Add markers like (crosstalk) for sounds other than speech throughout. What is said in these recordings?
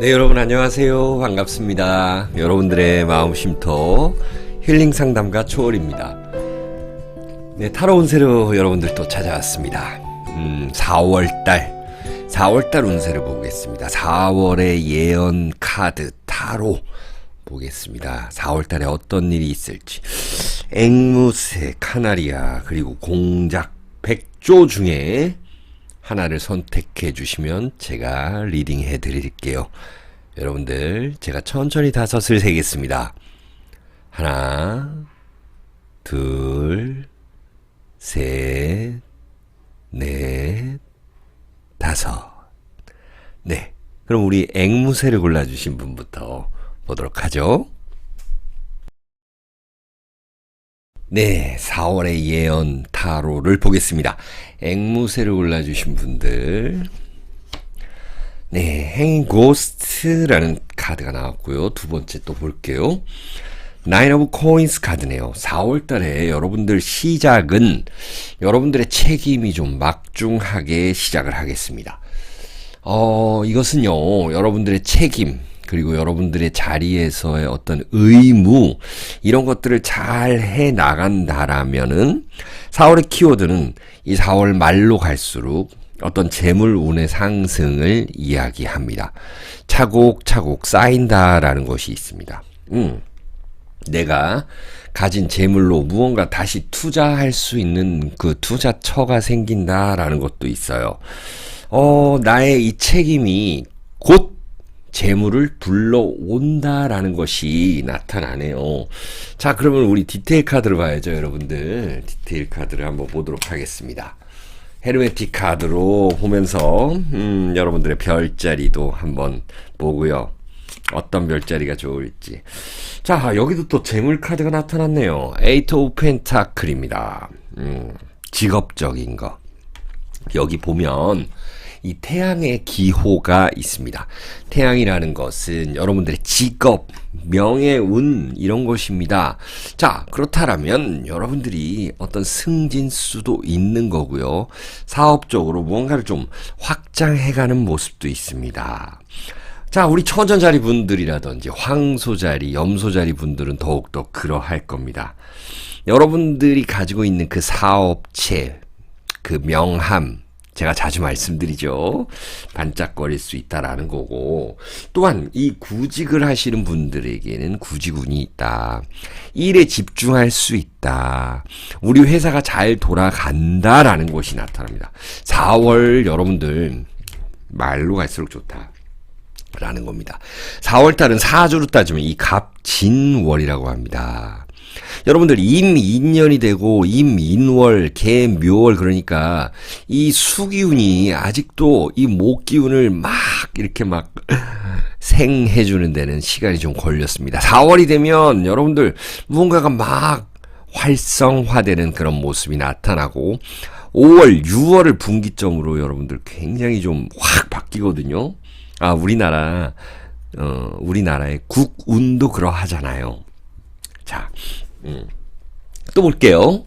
네, 여러분 안녕하세요. 반갑습니다. 여러분들의 마음 쉼터 힐링 상담가 초월입니다. 네, 타로 운세로 여러분들 또 찾아왔습니다. 음, 4월 달 4월 달 운세를 보겠습니다. 4월의 예언 카드 타로 보겠습니다. 4월 달에 어떤 일이 있을지. 앵무새, 카나리아, 그리고 공작, 백조 중에 하나를 선택해 주시면 제가 리딩 해 드릴게요. 여러분들, 제가 천천히 다섯을 세겠습니다. 하나, 둘, 셋, 넷, 다섯. 네. 그럼 우리 앵무새를 골라주신 분부터 보도록 하죠. 네, 4월의 예언 타로를 보겠습니다. 앵무새를 골라주신 분들. 네, 행 고스트라는 카드가 나왔고요. 두 번째 또 볼게요. 나인 오브 코인스 카드네요. 4월 달에 여러분들 시작은 여러분들의 책임이 좀 막중하게 시작을 하겠습니다. 어, 이것은요, 여러분들의 책임, 그리고 여러분들의 자리에서의 어떤 의무, 이런 것들을 잘 해 나간다라면은, 4월의 키워드는 이 4월 말로 갈수록 어떤 재물 운의 상승을 이야기합니다. 차곡차곡 쌓인다라는 것이 있습니다. 음. 내가 가진 재물로 무언가 다시 투자할 수 있는 그 투자처가 생긴다라는 것도 있어요. 어, 나의 이 책임이 곧 재물을 불러온다라는 것이 나타나네요. 자, 그러면 우리 디테일 카드를 봐야죠, 여러분들. 디테일 카드를 한번 보도록 하겠습니다. 헤르메틱 카드로 보면서, 음, 여러분들의 별자리도 한번 보고요. 어떤 별자리가 좋을지. 자, 여기도 또 재물 카드가 나타났네요. 에이트 오브 펜타클입니다. 음, 직업적인 거. 여기 보면 이 태양의 기호가 있습니다. 태양이라는 것은 여러분들의 직업, 명예, 운 이런 것입니다. 자, 그렇다면 여러분들이 어떤 승진수도 있는 거고요. 사업적으로 무언가를 좀 확장해가는 모습도 있습니다. 자, 우리 천전자리 분들이라든지 황소자리, 염소자리 분들은 더욱더 그러할 겁니다. 여러분들이 가지고 있는 그 사업체, 그 명함, 제가 자주 말씀드리죠. 반짝거릴 수 있다라는 거고. 또한 이 구직을 하시는 분들에게는 구직운이 있다. 일에 집중할 수 있다. 우리 회사가 잘 돌아간다라는 것이 나타납니다. 4월 여러분들 말로 갈수록 좋다. 라는 겁니다. 4월달은 사주로 따지면 이 갑진월이라고 합니다. 여러분들 임인년이 되고 임인월, 개묘월 그러니까 이 수기운이 아직도 이 목기운을 막 이렇게 막 생해 주는 데는 시간이 좀 걸렸습니다. 4월이 되면 여러분들 무언가가 막 활성화되는 그런 모습이 나타나고 5월, 6월을 분기점으로 여러분들 굉장히 좀 확 바뀌거든요. 아, 우리나라, 어, 우리나라의 국운도 그러하잖아요. 자, 음. 또 볼게요.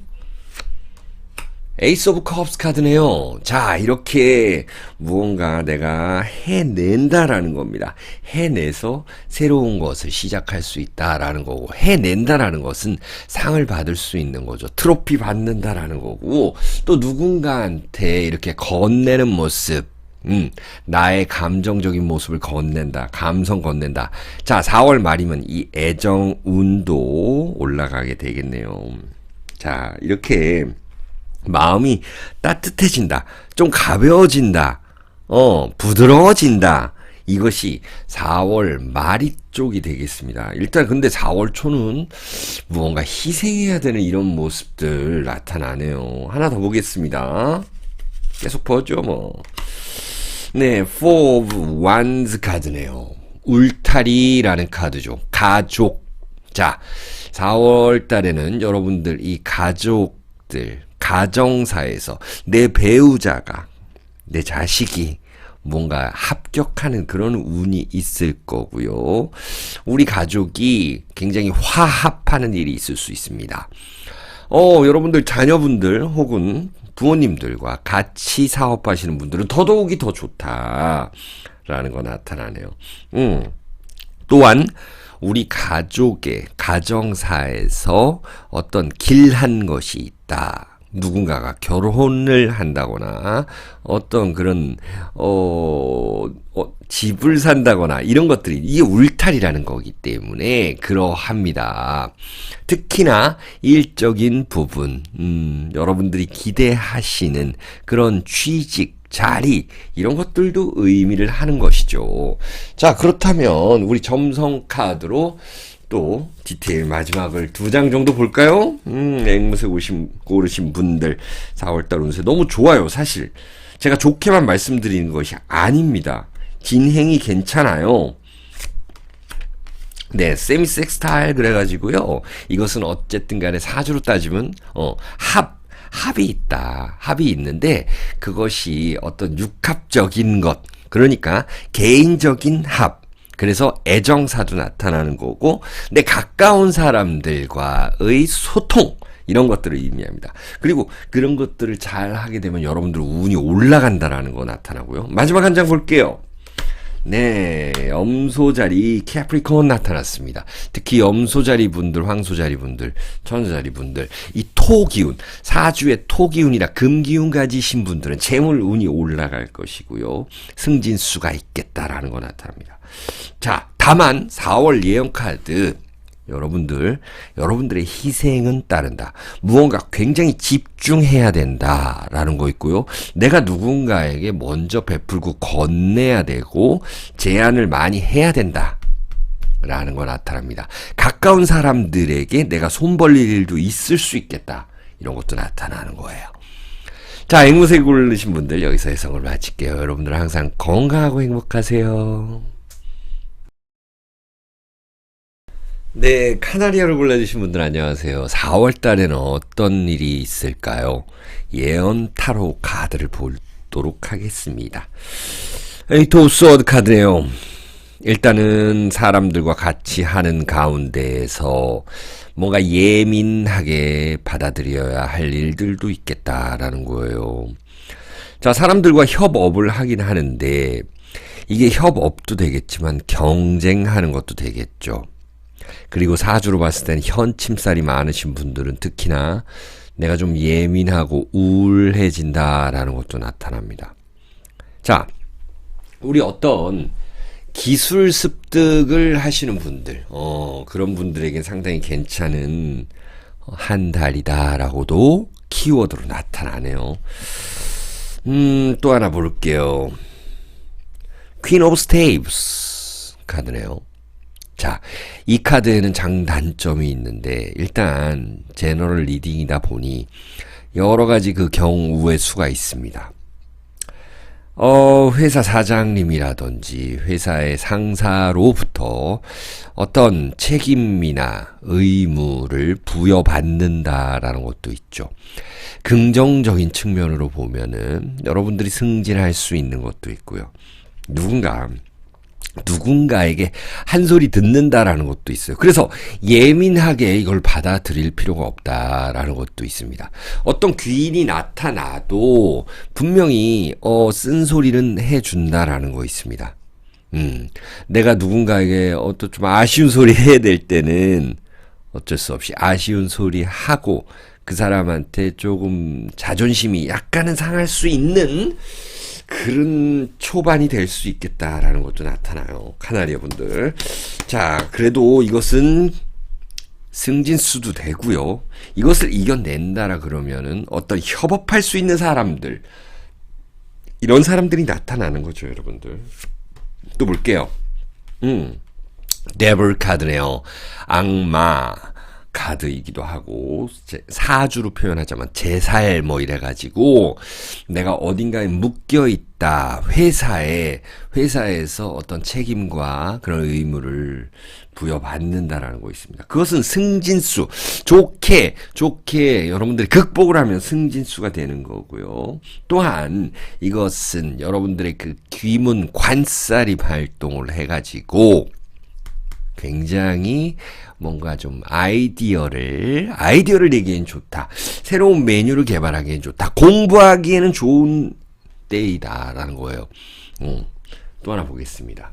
에이스 오브 컵스 카드네요. 자, 이렇게 무언가 내가 해낸다라는 겁니다. 해내서 새로운 것을 시작할 수 있다라는 거고, 해낸다라는 것은 상을 받을 수 있는 거죠. 트로피 받는다라는 거고, 또 누군가한테 이렇게 건네는 모습, 음, 나의 감정적인 모습을 건넨다. 감성 건넨다. 자, 4월 말이면 이 애정 운도 올라가게 되겠네요. 자, 이렇게 마음이 따뜻해진다. 좀 가벼워진다. 어, 부드러워진다. 이것이 4월 말이 쪽이 되겠습니다. 일단 근데 4월 초는 무언가 희생해야 되는 이런 모습들 나타나네요. 하나 더 보겠습니다. 계속 보죠, 뭐. 네, Four of Wands 카드네요. 울타리라는 카드죠. 가족. 자, 4월 달에는 여러분들 이 가족들, 가정사에서 내 배우자가, 내 자식이 뭔가 합격하는 그런 운이 있을 거고요. 우리 가족이 굉장히 화합하는 일이 있을 수 있습니다. 어, 여러분들 자녀분들 혹은 부모님들과 같이 사업하시는 분들은 더더욱이 더 좋다. 라는 거 나타나네요. 음. 또한 우리 가족의 가정사에서 어떤 길한 것이 있다. 누군가가 결혼을 한다거나 어떤 그런 어, 어, 집을 산다거나 이런 것들이 이게 울타리라는 거기 때문에 그러합니다. 특히나 일적인 부분 음, 여러분들이 기대하시는 그런 취직 자리 이런 것들도 의미를 하는 것이죠. 자 그렇다면 우리 점성 카드로 또 디테일 마지막을 두 장 정도 볼까요? 음, 앵무새 오신, 고르신 분들 4월달 운세 너무 좋아요 사실 제가 좋게만 말씀드리는 것이 아닙니다. 진행이 괜찮아요. 네, 세미 섹스타일 그래가지고요. 이것은 어쨌든 간에 사주로 따지면 어, 합 합이 있다. 합이 있는데 그것이 어떤 육합적인 것 그러니까 개인적인 합 그래서 애정사도 나타나는 거고 내 가까운 사람들과의 소통 이런 것들을 의미합니다. 그리고 그런 것들을 잘 하게 되면 여러분들 운이 올라간다라는 거 나타나고요. 마지막 한 장 볼게요. 네, 염소자리 캐프리콘 나타났습니다. 특히 염소자리 분들, 황소자리 분들, 천소자리 분들, 이 토기운, 사주의 토기운이라 금기운 가지신 분들은 재물 운이 올라갈 것이고요. 승진수가 있겠다라는 거 나타납니다. 자, 다만 4월 예언 카드 여러분들, 여러분들의 희생은 따른다. 무언가 굉장히 집중해야 된다라는 거 있고요. 내가 누군가에게 먼저 베풀고 건네야 되고 제안을 많이 해야 된다. 라는 거 나타납니다. 가까운 사람들에게 내가 손 벌릴 일도 있을 수 있겠다. 이런 것도 나타나는 거예요. 자, 앵무새 고르신 분들 여기서 해석을 마칠게요. 여러분들 항상 건강하고 행복하세요. 네, 카나리아를 골라주신 분들 안녕하세요. 4월 달에는 어떤 일이 있을까요? 예언 타로 카드를 보도록 하겠습니다. 에이트 오브 스워드 카드네요. 일단은 사람들과 같이 하는 가운데에서 뭔가 예민하게 받아들여야 할 일들도 있겠다라는 거예요. 자, 사람들과 협업을 하긴 하는데 이게 협업도 되겠지만 경쟁하는 것도 되겠죠. 그리고 사주로 봤을 때는 현침살이 많으신 분들은 특히나 내가 좀 예민하고 우울해진다라는 것도 나타납니다. 자, 우리 어떤 기술 습득을 하시는 분들, 어, 그런 분들에게 상당히 괜찮은 한 달이다라고도 키워드로 나타나네요. 음, 또 하나 볼게요. 퀸 오브 스테이브스 카드네요. 자, 이 카드에는 장단점이 있는데 일단 제너럴 리딩이다 보니 여러 가지 그 경우의 수가 있습니다. 어, 회사 사장님이라든지 회사의 상사로부터 어떤 책임이나 의무를 부여받는다라는 것도 있죠. 긍정적인 측면으로 보면은 여러분들이 승진할 수 있는 것도 있고요. 누군가 누군가에게 한 소리 듣는다라는 것도 있어요. 그래서 예민하게 이걸 받아들일 필요가 없다라는 것도 있습니다. 어떤 귀인이 나타나도 분명히 어, 쓴소리는 해 준다라는 거 있습니다. 음, 내가 누군가에게 어떤 좀 아쉬운 소리 해야 될 때는 어쩔 수 없이 아쉬운 소리 하고 그 사람한테 조금 자존심이 약간은 상할 수 있는 그런 초반이 될 수 있겠다라는 것도 나타나요. 카나리아 분들. 자, 그래도 이것은 승진수도 되고요. 이것을 이겨낸다라 그러면은 어떤 협업할 수 있는 사람들 이런 사람들이 나타나는 거죠, 여러분들. 또 볼게요. 음. 데블 카드네요. 악마. 카드이기도 하고 사주로 표현하자면 제살 뭐 이래가지고 내가 어딘가에 묶여 있다 회사에 회사에서 어떤 책임과 그런 의무를 부여받는다라는 거 있습니다. 그것은 승진수 좋게 좋게 여러분들이 극복을 하면 승진수가 되는 거고요. 또한 이것은 여러분들의 그 귀문 관살이 발동을 해가지고 굉장히 뭔가 좀 아이디어를 아이디어를 내기엔 좋다. 새로운 메뉴를 개발하기엔 좋다. 공부하기에는 좋은 때이다라는 거예요. 어. 또 하나 보겠습니다.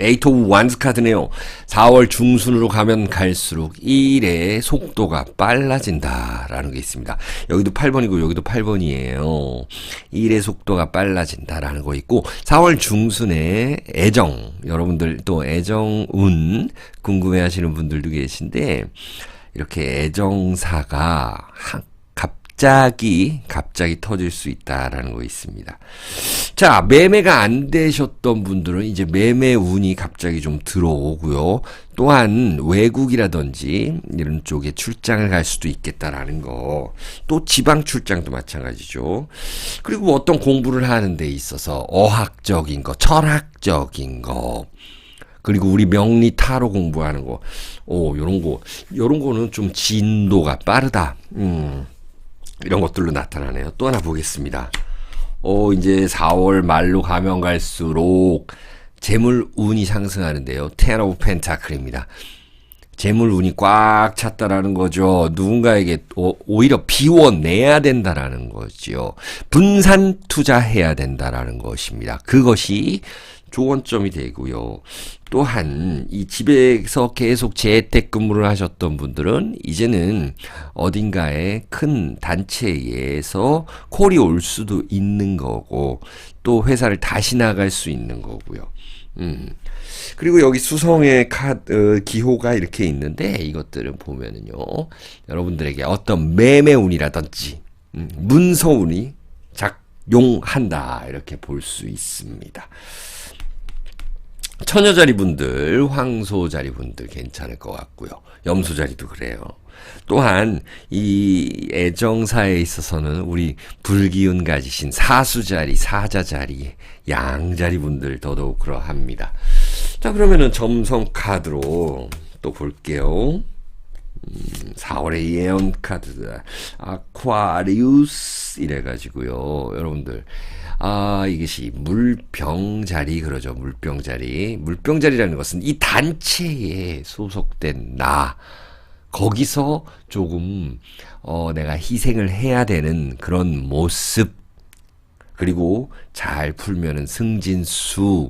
에이트 오브 완스 카드네요. 4월 중순으로 가면 갈수록 일의 속도가 빨라진다라는 게 있습니다. 여기도 8번이고 여기도 8번이에요. 일의 속도가 빨라진다라는 거 있고 4월 중순에 애정 여러분들 또 애정운 궁금해하시는 분들도 계신데 이렇게 애정사가 한- 갑자기 갑자기 터질 수 있다라는 거 있습니다. 자, 매매가 안 되셨던 분들은 이제 매매 운이 갑자기 좀 들어오고요. 또한 외국이라든지 이런 쪽에 출장을 갈 수도 있겠다라는 거. 또 지방 출장도 마찬가지죠. 그리고 어떤 공부를 하는 데 있어서 어학적인 거, 철학적인 거. 그리고 우리 명리 타로 공부하는 거. 오, 요런 거. 요런 거는 좀 진도가 빠르다. 음. 이런 것들로 나타나네요. 또 하나 보겠습니다. 어, 이제 4월 말로 가면 갈수록 재물 운이 상승하는데요. 텐 오브 펜타클입니다. 재물 운이 꽉 찼다라는 거죠. 누군가에게 오- 오히려 비워내야 된다라는 거죠. 분산 투자해야 된다라는 것입니다. 그것이 조언점이 되고요. 또한 이 집에서 계속 재택근무를 하셨던 분들은 이제는 어딘가에 큰 단체에서 콜이 올 수도 있는 거고 또 회사를 다시 나갈 수 있는 거고요. 음. 그리고 여기 수성의 카드 어, 기호가 이렇게 있는데 이것들은 보면은요 여러분들에게 어떤 매매운이라든지 음, 문서운이 작용한다 이렇게 볼 수 있습니다. 처녀자리 분들, 황소자리 분들 괜찮을 것 같고요. 염소자리도 그래요. 또한 이 애정사에 있어서는 우리 불기운 가지신 사수자리, 사자자리, 양자리 분들 더더욱 그러합니다. 자 그러면은 점성 카드로 또 볼게요. 4월의 예언 카드 아쿠아리우스 이래가지고요 여러분들 아 이것이 물병자리 그러죠. 물병자리. 물병자리라는 것은 이 단체에 소속된 나. 거기서 조금 어 내가 희생을 해야 되는 그런 모습 그리고 잘 풀면은 승진수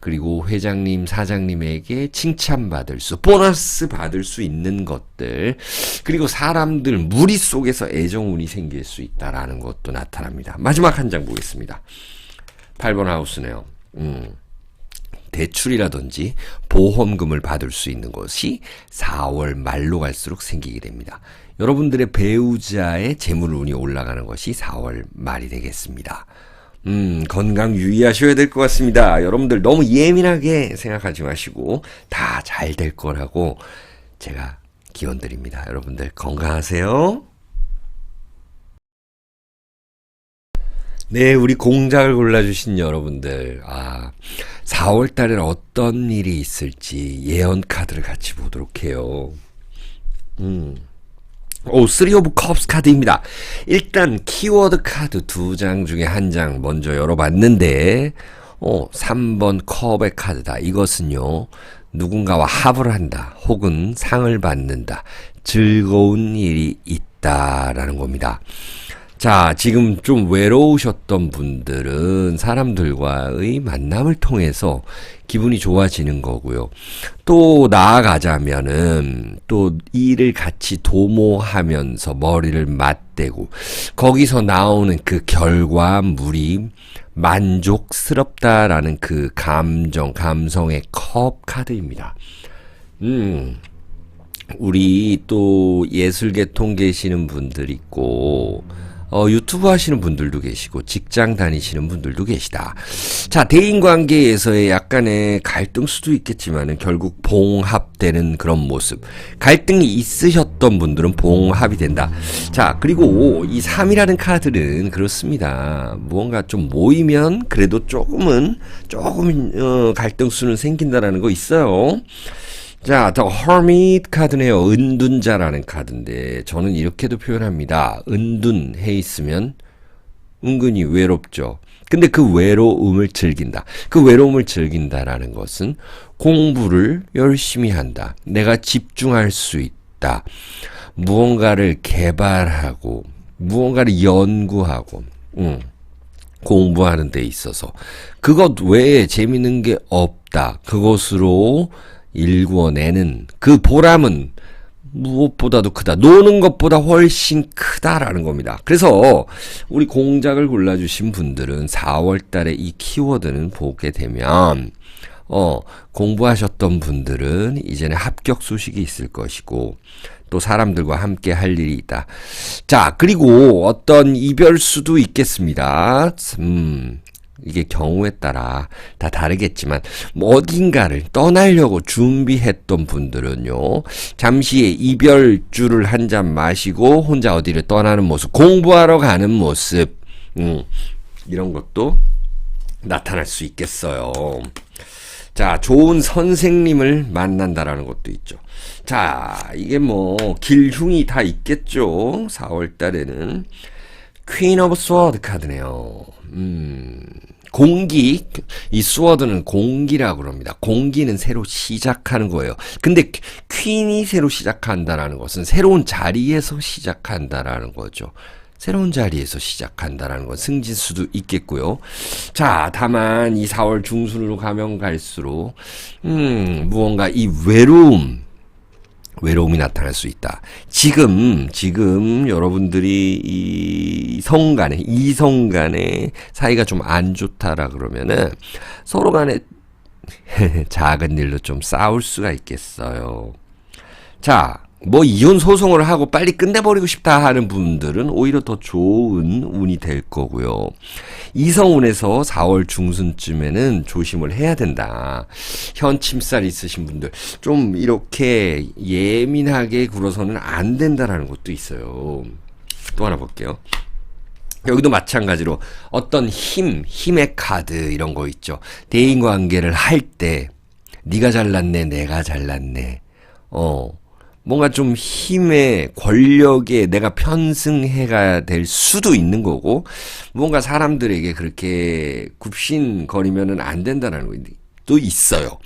그리고 회장님 사장님에게 칭찬받을 수 보너스 받을 수 있는 것들 그리고 사람들 무리 속에서 애정운이 생길 수 있다라는 것도 나타납니다. 마지막 한 장 보겠습니다. 8번 하우스네요. 음. 대출이라든지 보험금을 받을 수 있는 것이 4월 말로 갈수록 생기게 됩니다. 여러분들의 배우자의 재물 운이 올라가는 것이 4월 말이 되겠습니다. 음, 건강 유의하셔야 될 것 같습니다. 여러분들 너무 예민하게 생각하지 마시고 다 잘 될 거라고 제가 기원 드립니다. 여러분들 건강하세요. 네, 우리 공작을 골라주신 여러분들, 아, 4월 달엔 어떤 일이 있을지 예언 카드를 같이 보도록 해요. 음. 오, 3 오브 컵스 카드입니다. 일단 키워드 카드 두 장 중에 한 장 먼저 열어봤는데, 어, 3번 컵의 카드다. 이것은요, 누군가와 합을 한다. 혹은 상을 받는다. 즐거운 일이 있다라는 겁니다. 자, 지금 좀 외로우셨던 분들은 사람들과의 만남을 통해서 기분이 좋아지는 거고요. 또 나아가자면은 또 일을 같이 도모하면서 머리를 맞대고 거기서 나오는 그 결과물이 만족스럽다라는 그 감정, 감성의 컵 카드입니다. 음. 우리 또 예술계 통 계시는 분들 있고 어, 유튜브 하시는 분들도 계시고 직장 다니시는 분들도 계시다. 자, 대인 관계에서의 약간의 갈등 수도 있겠지만은 결국 봉합되는 그런 모습. 갈등이 있으셨던 분들은 봉합이 된다. 자, 그리고 이 3이라는 카드는 그렇습니다. 무언가 좀 모이면 그래도 조금은 조금 어, 갈등 수는 생긴다라는 거 있어요. 자, 더 허밋 카드네요. 은둔자라는 카드인데 저는 이렇게도 표현합니다. 은둔해 있으면 은근히 외롭죠. 근데 그 외로움을 즐긴다. 그 외로움을 즐긴다라는 것은 공부를 열심히 한다. 내가 집중할 수 있다. 무언가를 개발하고 무언가를 연구하고 음. 공부하는 데 있어서 그것 외에 재밌는 게 없다. 그것으로 일구어내는 그 보람은 무엇보다도 크다. 노는 것보다 훨씬 크다라는 겁니다. 그래서 우리 공작을 골라주신 분들은 4월 달에 이 키워드는 보게 되면 어, 공부하셨던 분들은 이제는 합격 소식이 있을 것이고, 또 사람들과 함께 할 일이 있다. 자, 그리고 어떤 이별수도 있겠습니다. 음, 이게 경우에 따라 다 다르겠지만, 뭐 어딘가를 떠나려고 준비했던 분들은요, 잠시의 이별주를 한 잔 마시고 혼자 어디를 떠나는 모습, 공부하러 가는 모습, 음, 이런 것도 나타날 수 있겠어요. 자, 좋은 선생님을 만난다라는 것도 있죠. 자, 이게 뭐 길흉이 다 있겠죠. 4월 달에는 퀸 오브 스워드 카드네요. 음. 공기 이 스워드는 공기라고 그럽니다. 공기는 새로 시작하는 거예요. 근데 퀸이 새로 시작한다라는 것은 새로운 자리에서 시작한다라는 거죠. 새로운 자리에서 시작한다라는 건 승진 수도 있겠고요. 자, 다만 이 4월 중순으로 가면 갈수록 음, 무언가 이 외로움 외로움이 나타날 수 있다. 지금 지금 여러분들이 이 성 간에 이성 간에 사이가 좀 안 좋다라 그러면은 서로 간에 (laughs) 작은 일로 좀 싸울 수가 있겠어요. 자, 뭐 이혼 소송을 하고 빨리 끝내버리고 싶다 하는 분들은 오히려 더 좋은 운이 될 거고요. 이성운에서 4월 중순쯤에는 조심을 해야 된다. 현 침살 있으신 분들 좀 이렇게 예민하게 굴어서는 안 된다라는 것도 있어요. 또 하나 볼게요. 여기도 마찬가지로 어떤 힘, 힘의 카드 이런 거 있죠. 대인 관계를 할 때 네가 잘났네, 내가 잘났네. 어. 뭔가 좀 힘에 권력에 내가 편승해 가야 될 수도 있는 거고 뭔가 사람들에게 그렇게 굽신거리면은 안 된다는 것도 있어요.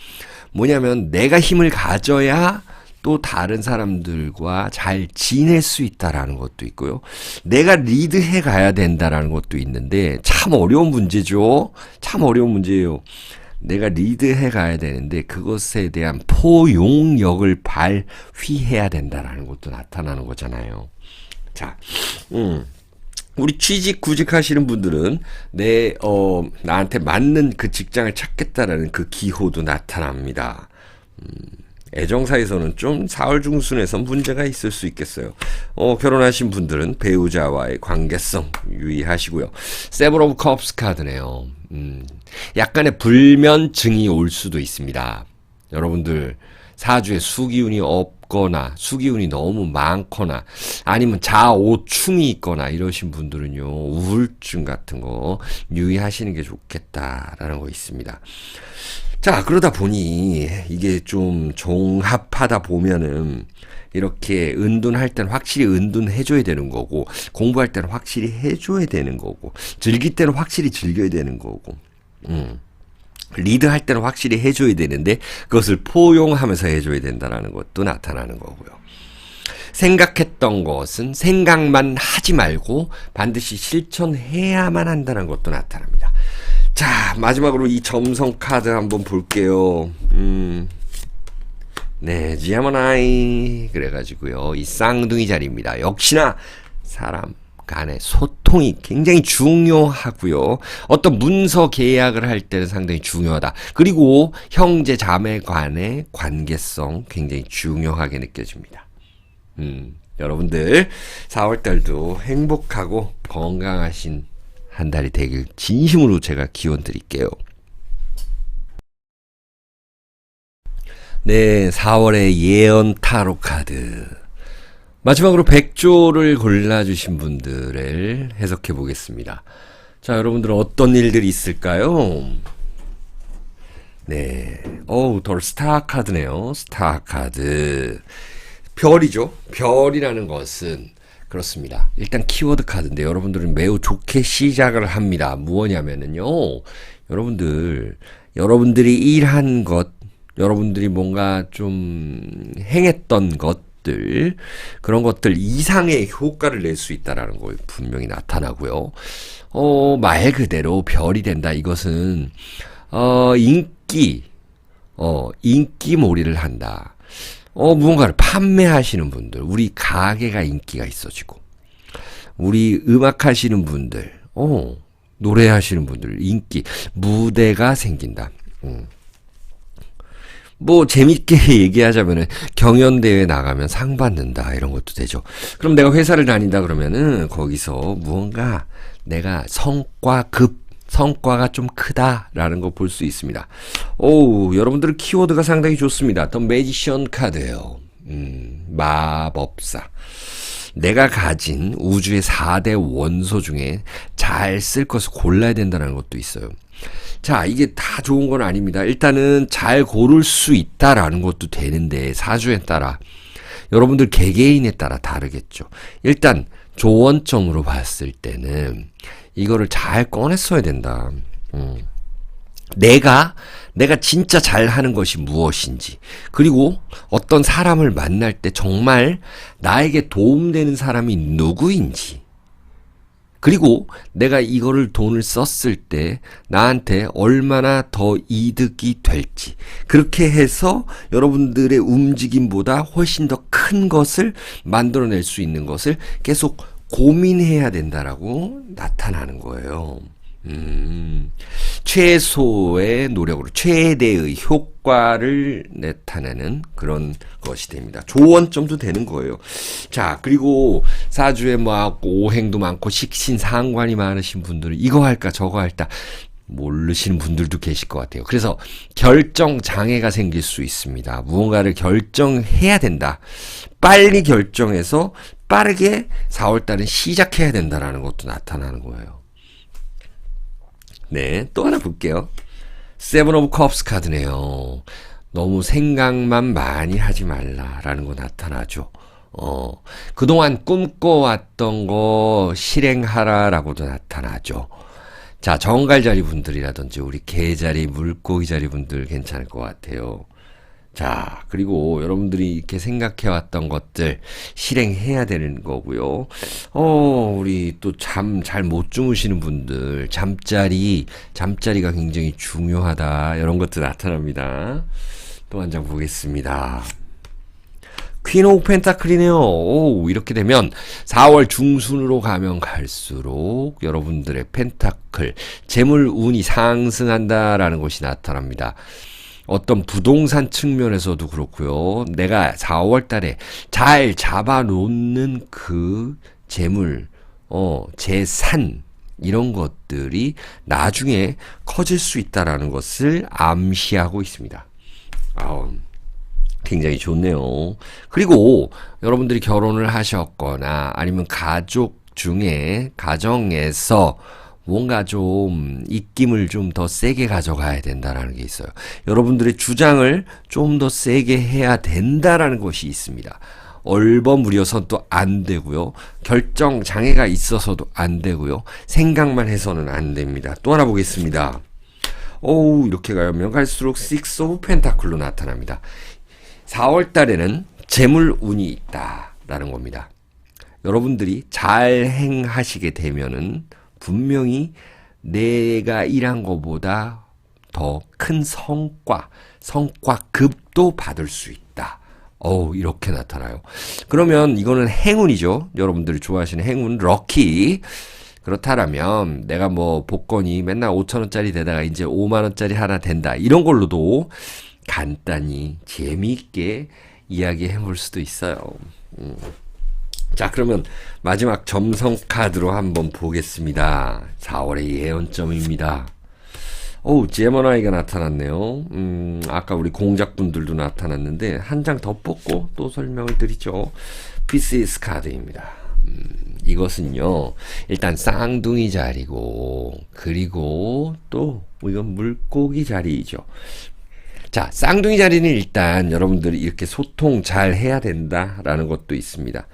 뭐냐면 내가 힘을 가져야 또 다른 사람들과 잘 지낼 수 있다라는 것도 있고요. 내가 리드해 가야 된다라는 것도 있는데 참 어려운 문제죠. 참 어려운 문제예요. 내가 리드해 가야 되는데 그것에 대한 포용력을 발휘해야 된다라는 것도 나타나는 거잖아요. 자, 음. 우리 취직 구직 하시는 분들은 내, 어, 나한테 맞는 그 직장을 찾겠다라는 그 기호도 나타납니다. 음, 애정사에서는 좀 4월 중순에서 문제가 있을 수 있겠어요. 어, 결혼하신 분들은 배우자와의 관계성 유의하시고요. 세븐 오브 컵스 카드네요. 음, 약간의 불면증이 올 수도 있습니다. 여러분들 사주에 수기운이 없거나 수기운이 너무 많거나 아니면 자오충이 있거나 이러신 분들은요 우울증 같은 거 유의하시는 게 좋겠다라는 거 있습니다. 자 그러다 보니 이게 좀 종합하다 보면은 이렇게 은둔할 때는 확실히 은둔해줘야 되는 거고 공부할 때는 확실히 해줘야 되는 거고 즐길 때는 확실히 즐겨야 되는 거고 음. 리드할 때는 확실히 해줘야 되는데 그것을 포용하면서 해줘야 된다는 것도 나타나는 거고요. 생각했던 것은 생각만 하지 말고 반드시 실천해야만 한다는 것도 나타납니다. 자, 마지막으로 이 점성 카드 한번 볼게요. 음. 네, 지아모나이. 그래가지고요. 이 쌍둥이 자리입니다. 역시나 사람 간의 소통이 굉장히 중요하고요. 어떤 문서 계약을 할 때는 상당히 중요하다. 그리고 형제 자매 간의 관계성 굉장히 중요하게 느껴집니다. 음, 여러분들 4월 달도 행복하고 건강하신 한 달이 되길 진심으로 제가 기원 드릴게요. 네, 4월의 예언 타로 카드. 마지막으로 백조를 골라주신 분들을 해석해 보겠습니다. 자, 여러분들은 어떤 일들이 있을까요? 네. 어우, 덜 스타 카드네요. 스타 카드. 별이죠. 별이라는 것은 그렇습니다. 일단 키워드 카드인데 여러분들은 매우 좋게 시작을 합니다. 무엇냐면은요. 여러분들, 여러분들이 일한 것, 여러분들이 뭔가 좀 행했던 것, 것들 그런 것들 이상의 효과를 낼 수 있다라는 거 분명히 나타나고요. 어, 말 그대로 별이 된다. 이것은 어, 인기 어, 인기몰이를 한다. 어, 무언가를 판매하시는 분들, 우리 가게가 인기가 있어지고, 우리 음악 하시는 분들, 어, 노래하시는 분들, 인기, 무대가 생긴다. 음. 뭐 재밌게 (laughs) 얘기하자면은 경연대회 나가면 상 받는다 이런 것도 되죠. 그럼 내가 회사를 다닌다 그러면은 거기서 무언가 내가 성과급 성과가 좀 크다라는 거 볼 수 있습니다. 오, 여러분들 키워드가 상당히 좋습니다. 더 매지션 카드예요. 음, 마법사. 내가 가진 우주의 4대 원소 중에 잘 쓸 것을 골라야 된다는 것도 있어요. 자, 이게 다 좋은 건 아닙니다. 일단은 잘 고를 수 있다라는 것도 되는데, 사주에 따라. 여러분들 개개인에 따라 다르겠죠. 일단, 조언점으로 봤을 때는, 이거를 잘 꺼냈어야 된다. 음. 내가 내가 진짜 잘하는 것이 무엇인지 그리고 어떤 사람을 만날 때 정말 나에게 도움되는 사람이 누구인지 그리고 내가 이거를 돈을 썼을 때 나한테 얼마나 더 이득이 될지 그렇게 해서 여러분들의 움직임보다 훨씬 더 큰 것을 만들어낼 수 있는 것을 계속 고민해야 된다라고 나타나는 거예요. 음, 최소의 노력으로 최대의 효과를 나타내는 그런 것이 됩니다. 조언점도 되는 거예요. 자, 그리고 사주에 막 오행도 많고 식신상관이 많으신 분들은 이거 할까 저거 할까 모르시는 분들도 계실 것 같아요. 그래서 결정 장애가 생길 수 있습니다. 무언가를 결정해야 된다. 빨리 결정해서 빠르게 4월달은 시작해야 된다라는 것도 나타나는 거예요. 네, 또 하나 볼게요. 세븐 오브 컵스 카드네요. 너무 생각만 많이 하지 말라라는 거 나타나죠. 어, 그동안 꿈꿔왔던 거 실행하라라고도 나타나죠. 자, 정갈자리 분들이라든지 우리 개자리, 물고기 자리 분들 괜찮을 것 같아요. 자, 그리고 여러분들이 이렇게 생각해왔던 것들 실행해야 되는 거고요. 어, 우리 또 잠 잘 못 주무시는 분들, 잠자리, 잠자리가 굉장히 중요하다. 이런 것도 나타납니다. 또 한 장 보겠습니다. 퀸 오브 펜타클이네요. 오, 이렇게 되면 4월 중순으로 가면 갈수록 여러분들의 펜타클, 재물 운이 상승한다라는 것이 나타납니다. 어떤 부동산 측면에서도 그렇고요. 내가 4월 달에 잘 잡아 놓는 그 재물, 어, 재산, 이런 것들이 나중에 커질 수 있다라는 것을 암시하고 있습니다. 아우. 굉장히 좋네요. 그리고 여러분들이 결혼을 하셨거나 아니면 가족 중에 가정에서 뭔가 좀 입김을 좀 더 세게 가져가야 된다라는 게 있어요. 여러분들의 주장을 좀 더 세게 해야 된다라는 것이 있습니다. 얼버무려서 또안 되고요. 결정 장애가 있어서도 안 되고요. 생각만 해서는 안 됩니다. 또 하나 보겠습니다. 오우 이렇게 가면 갈수록 6 오브 펜타클로 나타납니다. 4월 달에는 재물 운이 있다라는 겁니다. 여러분들이 잘 행하시게 되면은 분명히 내가 일한 것보다 더 큰 성과, 성과급도 받을 수 있다. 어우, 이렇게 나타나요. 그러면 이거는 행운이죠. 여러분들이 좋아하시는 행운, 럭키. 그렇다면 내가 뭐 복권이 맨날 5천원짜리 되다가 이제 5만원짜리 하나 된다. 이런 걸로도 간단히 재미있게 이야기해 볼 수도 있어요. 음. 자, 그러면 마지막 점성 카드로 한번 보겠습니다. 4월의 예언점입니다. 오, 제머나이가 나타났네요. 음, 아까 우리 공작분들도 나타났는데, 한 장 더 뽑고 또 설명을 드리죠. 피스이스 카드입니다. 음, 이것은요, 일단 쌍둥이 자리고, 그리고 또, 이건 물고기 자리이죠. 자, 쌍둥이 자리는 일단 여러분들이 이렇게 소통 잘 해야 된다라는 것도 있습니다.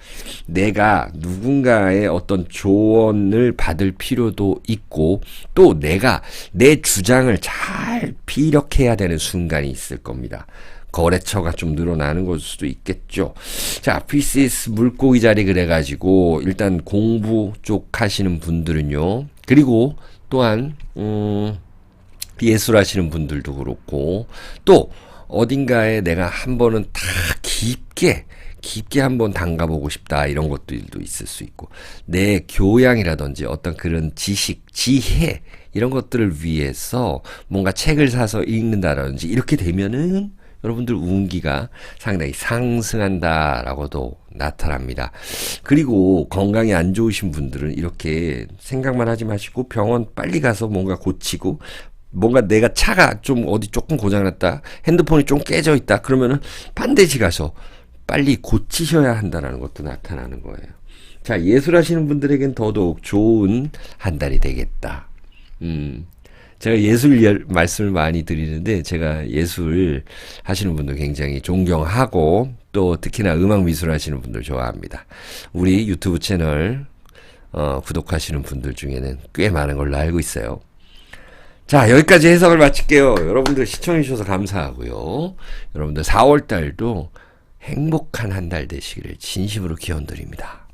내가 누군가의 어떤 조언을 받을 필요도 있고 또 내가 내 주장을 잘 피력해야 되는 순간이 있을 겁니다. 거래처가 좀 늘어나는 걸 수도 있겠죠. 자, 피시스 물고기 자리 그래가지고 일단 공부 쪽 하시는 분들은요. 그리고 또한 음, 예술 하시는 분들도 그렇고 또 어딘가에 내가 한 번은 다 깊게 깊게 한번 담가보고 싶다 이런 것들도 있을 수 있고 내 교양이라든지 어떤 그런 지식, 지혜 이런 것들을 위해서 뭔가 책을 사서 읽는다든지 이렇게 되면은 여러분들 운기가 상당히 상승한다라고도 나타납니다. 그리고 건강이 안 좋으신 분들은 이렇게 생각만 하지 마시고 병원 빨리 가서 뭔가 고치고 뭔가 내가 차가 좀 어디 조금 고장났다 핸드폰이 좀 깨져 있다 그러면은 반드시 가서 빨리 고치셔야 한다는 것도 나타나는 거예요. 자 예술하시는 분들에겐 더더욱 좋은 한 달이 되겠다. 음. 제가 예술 열- 말씀을 많이 드리는데 제가 예술 하시는 분들 굉장히 존경하고 또 특히나 음악 미술 하시는 분들 좋아합니다. 우리 유튜브 채널 어, 구독하시는 분들 중에는 꽤 많은 걸로 알고 있어요. 자, 여기까지 해석을 마칠게요. 여러분들 시청해주셔서 감사하고요. 여러분들 4월달도 행복한 한 달 되시기를 진심으로 기원드립니다.